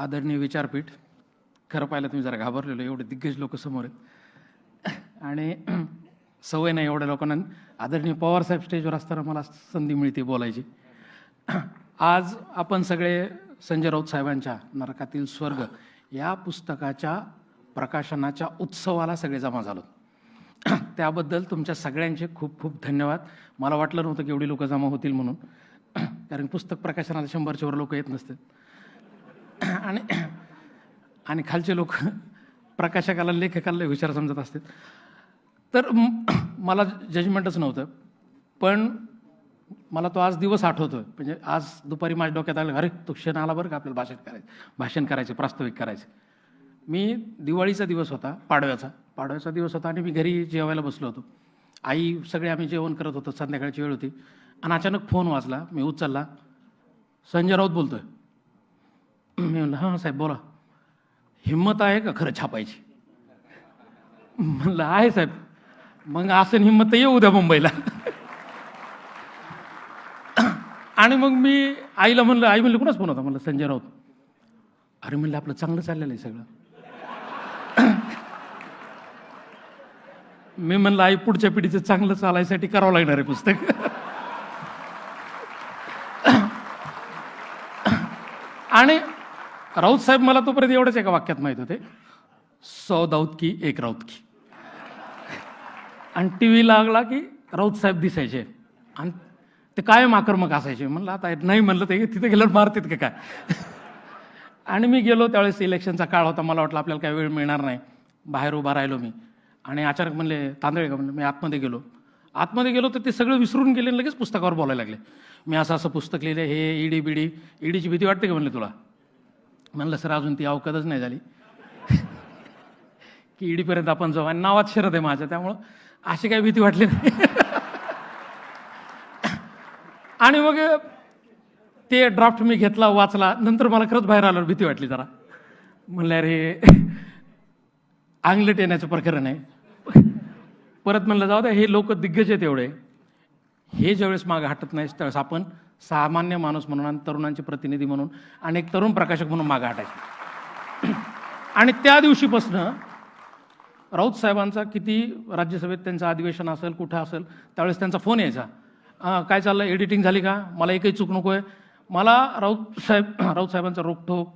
आदरणीय विचारपीठ खरं पाहिलं तुम्ही जरा घाबरलेलो एवढे दिग्गज लोक समोर आहेत. आणि सवय नाही एवढ्या लोकांना. आदरणीय पवारसाहेब स्टेजवर असताना मला संधी मिळते बोलायची. आज आपण सगळे संजय राऊत साहेबांच्या नरकातील स्वर्ग या पुस्तकाच्या प्रकाशनाच्या उत्सवाला सगळे जमा झालो. त्याबद्दल तुमच्या सगळ्यांचे खूप खूप धन्यवाद. मला वाटलं नव्हतं की एवढी लोक जमा होतील म्हणून. कारण पुस्तक प्रकाशनाला शंभरच्यावर लोक येत नसतात. आणि आणि खालचे लोक प्रकाशकाला लेखकाला लय हुशार समजत असतात. तर मला जजमेंटच नव्हतं. पण मला तो आज दिवस आठवतोय. म्हणजे आज दुपारी माझ्या डोक्यात आलं अरे तो क्षण आला बरं का आपल्याला भाषण करायचं? भाषण करायचे प्रास्ताविक करायचे. मी दिवाळीचा दिवस होता पाडव्याचा. पाडव्याचा दिवस होता आणि मी घरी जेवायला बसलो होतो. आई सगळे आम्ही जेवण करत होतो संध्याकाळची वेळ होती. आणि अचानक फोन वाजला मी उचलला. संजय राऊत बोलतो आहे मी म्हणलं हां साहेब बोला. हिंमत आहे का खरं छापायची? म्हणलं आहे साहेब. मग असं हिंमत तर येऊ द्या मुंबईला. आणि मग मी आईला म्हणलं आई म्हणलं कुणाच फोन होता? म्हणलं संजय राऊत. अरे म्हणलं आपलं चांगलं चाललेलं आहे सगळं. मी म्हणलं आई पुढच्या पिढीचं चांगलं चालायसाठी करावं लागणार आहे पुस्तक. आणि राऊत साहेब मला तोपर्यंत एवढंच एका वाक्यात माहीत होते. सौ दाऊत की एक राऊत की. आणि टी व्ही लागला की राऊत साहेब दिसायचे. आणि ते कायम आक्रमक असायचे. म्हणलं आता नाही म्हणलं ते तिथे गेल्यावर मारतात का काय? आणि मी गेलो त्यावेळेस इलेक्शनचा काळ होता. मला वाटलं आपल्याला काय वेळ मिळणार नाही. बाहेर उभा राहिलो मी. आणि अचानक म्हणले तांदळे का म्हणलं मी आतमध्ये गेलो. आतमध्ये गेलो तर ते सगळं विसरून गेले आणि लगेच पुस्तकावर बोलायला लागले. मी असं असं पुस्तक लिहिलं हे ईडी बिडी ईडीची भीती वाटते का म्हणले तुला? म्हणलं सर अजून ती अवकदच नाही झाली. की ईडीपर्यंत आपण जाऊ. आणि नावात शरद आहे माझ्या त्यामुळं अशी काही भीती वाटली नाही. आणि मग ते ड्राफ्ट मी घेतला वाचला. नंतर मला खरंच बाहेर आल्यावर भीती वाटली जरा. म्हणलं अरे आंगलेट येण्याचं प्रकरण आहे. परत म्हणलं जाऊ द्या हे लोक दिग्गज आहेत एवढे. हे ज्यावेळेस मागं हटत नाही त्यावेळेस आपण सामान्य माणूस म्हणून आणि तरुणांचे प्रतिनिधी म्हणून आणि एक तरुण प्रकाशक म्हणून मागं हटायचे. आणि त्या दिवशीपासनं राऊत साहेबांचा किती राज्यसभेत त्यांचं अधिवेशन असेल कुठं असेल त्यावेळेस त्यांचा फोन यायचा. काय चाललं एडिटिंग झाली का? मला एकही चूक नको आहे मला राऊत साहेब राऊत साहेबांचा रोखठोक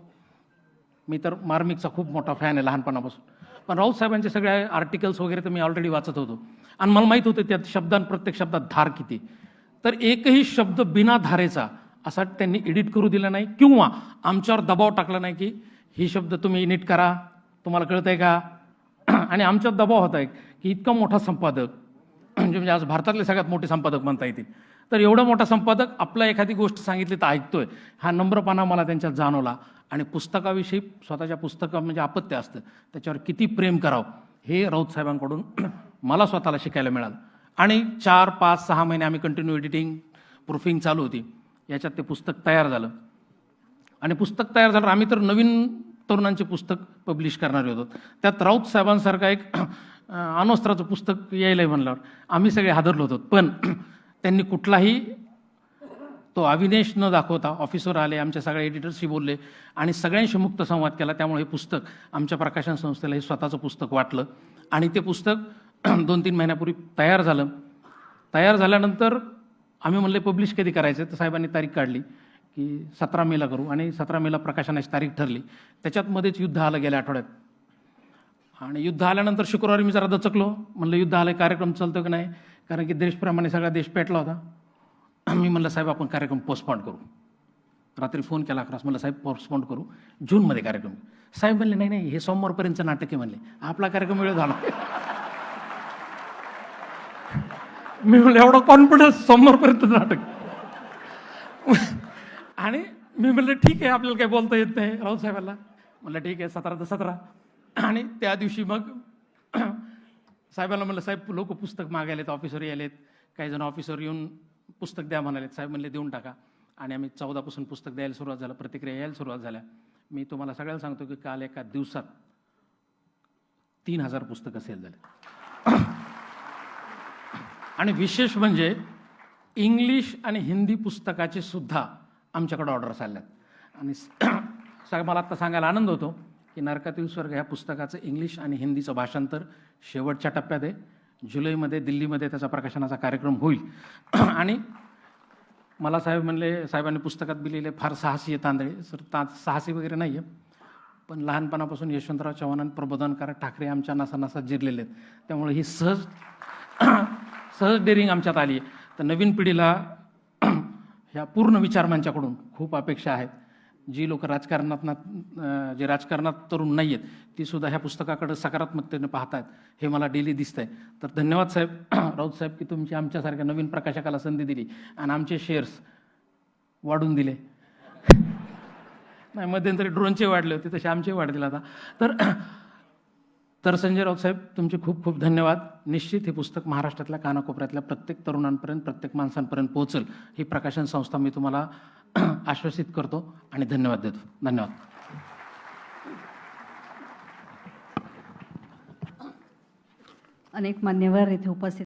मी तर मार्मिकचा खूप मोठा फॅन आहे लहानपणापासून. पण राऊत साहेबांचे सगळे आर्टिकल्स वगैरे तर मी ऑलरेडी वाचत होतो. आणि मला माहीत होतं त्यात शब्दां प्रत्येक शब्दात धार किती. तर एकही शब्द बिना धारेचा असा त्यांनी एडिट करू दिला नाही किंवा आमच्यावर दबाव टाकला नाही की ही शब्द तुम्ही नीट करा. तुम्हाला कळत आहे का? आणि आमच्यावर दबाव होता आहे की इतका मोठा संपादक म्हणजे म्हणजे आज भारतातले सगळ्यात मोठे संपादक म्हणता येतील. तर एवढा मोठा संपादक आपला एखादी गोष्ट सांगितली तर ऐकतोय. हा नम्रपणा मला त्यांच्यात जाणवला. आणि पुस्तकाविषयी स्वतःच्या पुस्तका म्हणजे अपत्य असतं. त्याच्यावर किती प्रेम करावं हे राऊत साहेबांकडून मला स्वतःला शिकायला मिळालं. आणि चार पाच सहा महिने आम्ही कंटिन्यू एडिटिंग प्रूफिंग चालू होती. याच्यात ते पुस्तक तयार झालं. आणि पुस्तक तयार झालं आम्ही तर नवीन तरुणांचे पुस्तक पब्लिश करणारे होतो. त्यात राऊत साहेबांसारखा एक अनोस्त्राचं पुस्तक यायला म्हणल्यावर आम्ही सगळे हादरलो होतो. पण त्यांनी कुठलाही तो अविनेश न दाखवता ऑफिसवर आले आमच्या सगळ्या एडिटर्सशी बोलले आणि सगळ्यांशी मुक्त संवाद केला. त्यामुळे हे पुस्तक आमच्या प्रकाशन संस्थेला हे स्वतःचं पुस्तक वाटलं. आणि ते पुस्तक दोन तीन महिन्यापूर्वी तयार झालं. तयार झाल्यानंतर आम्ही म्हणले पब्लिश कधी करायचं? तर साहेबांनी तारीख काढली की सतरा मेला करू. आणि सतरा मेला प्रकाशनाची तारीख ठरली. त्याच्यात मध्येच युद्ध आलं गेल्या आठवड्यात. आणि युद्ध आल्यानंतर शुक्रवारी मी जरा दचकलो. म्हणलं युद्ध आलं कार्यक्रम चालतो की नाही? कारण की देशप्रमाणे सगळा देश पेटला होता. मी म्हणलं साहेब आपण कार्यक्रम पोस्टपॉन्ड करू. रात्री फोन केला अकरास म्हणलं साहेब पोस्टपॉन्ड करू. जूनमध्ये कार्यक्रम. साहेब म्हणले नाही नाही हे सोमवारपर्यंतचं नाटक आहे म्हणले. आपला कार्यक्रम वेळ झाला मी म्हणलं एवढा कॉन्फिडन्स सोमवारपर्यंत नाटक. आणि मी म्हणलं ठीक आहे आपल्याला काही बोलता येत नाही राऊत साहेबाला. म्हणलं ठीक आहे सतरा तर सतरा. आणि त्या दिवशी मग साहेबाला म्हणलं साहेब लोक पुस्तक मागायलेत ऑफिसवर यायलेत. काही जण ऑफिसवर येऊन पुस्तक द्या म्हणालेत. साहेब म्हणले देऊन टाका. आणि आम्ही चौदापासून पुस्तक द्यायला सुरुवात झालं प्रतिक्रिया यायला सुरुवात झाल्या. मी तुम्हाला सगळ्याला सांगतो की काल एका दिवसात तीन हजार पुस्तकं सेल झाले. आणि विशेष म्हणजे इंग्लिश आणि हिंदी पुस्तकाचे सुद्धा आमच्याकडे ऑर्डर्स आल्यात आणि स- मला आत्ता सांगायला आनंद होतो की नरकातील स्वर्ग ह्या पुस्तकाचं इंग्लिश आणि हिंदीचं भाषांतर शेवटच्या टप्प्यात आहे जुलैमध्ये दिल्लीमध्ये त्याचा प्रकाशनाचा कार्यक्रम होईल आणि मला साहेब म्हणले साहेबांनी पुस्तकात दिलेले फार साहसी आहे तांदळे सर ता साहसी वगैरे नाही आहे पण लहानपणापासून यशवंतराव चव्हाण आणि प्रबोधनकार ठाकरे आमच्या नासा नासात जिरलेले आहेत त्यामुळे ही सहज सहज डेअरिंग आमच्यात आली. तर नवीन पिढीला ह्या पूर्ण विचारमांच्याकडून खूप अपेक्षा आहेत. जी लोक राजकारणात ना- जे राजकारणात तरुण नाही आहेत ती सुद्धा ह्या पुस्तकाकडे सकारात्मकतेने पाहत आहेत हे मला डेली दिसतंय. तर धन्यवाद साहेब. राऊत साहेब की तुमची आमच्यासारख्या नवीन प्रकाशकाला संधी दिली आणि आमचे शेअर्स वाढून दिले. नाही मध्यंतरी ड्रोनचे वाढले होते तसे आमचे वाढतील आता. तर तर संजय राऊत साहेब तुमचे खूप खूप धन्यवाद. निश्चित हे पुस्तक महाराष्ट्रातल्या कानाकोपऱ्यातल्या प्रत्येक तरुणांपर्यंत प्रत्येक माणसांपर्यंत पोहोचल. ही प्रकाशन संस्था मी तुम्हाला आश्वासित करतो आणि धन्यवाद देतो. धन्यवाद. अनेक मान्यवर इथे उपस्थित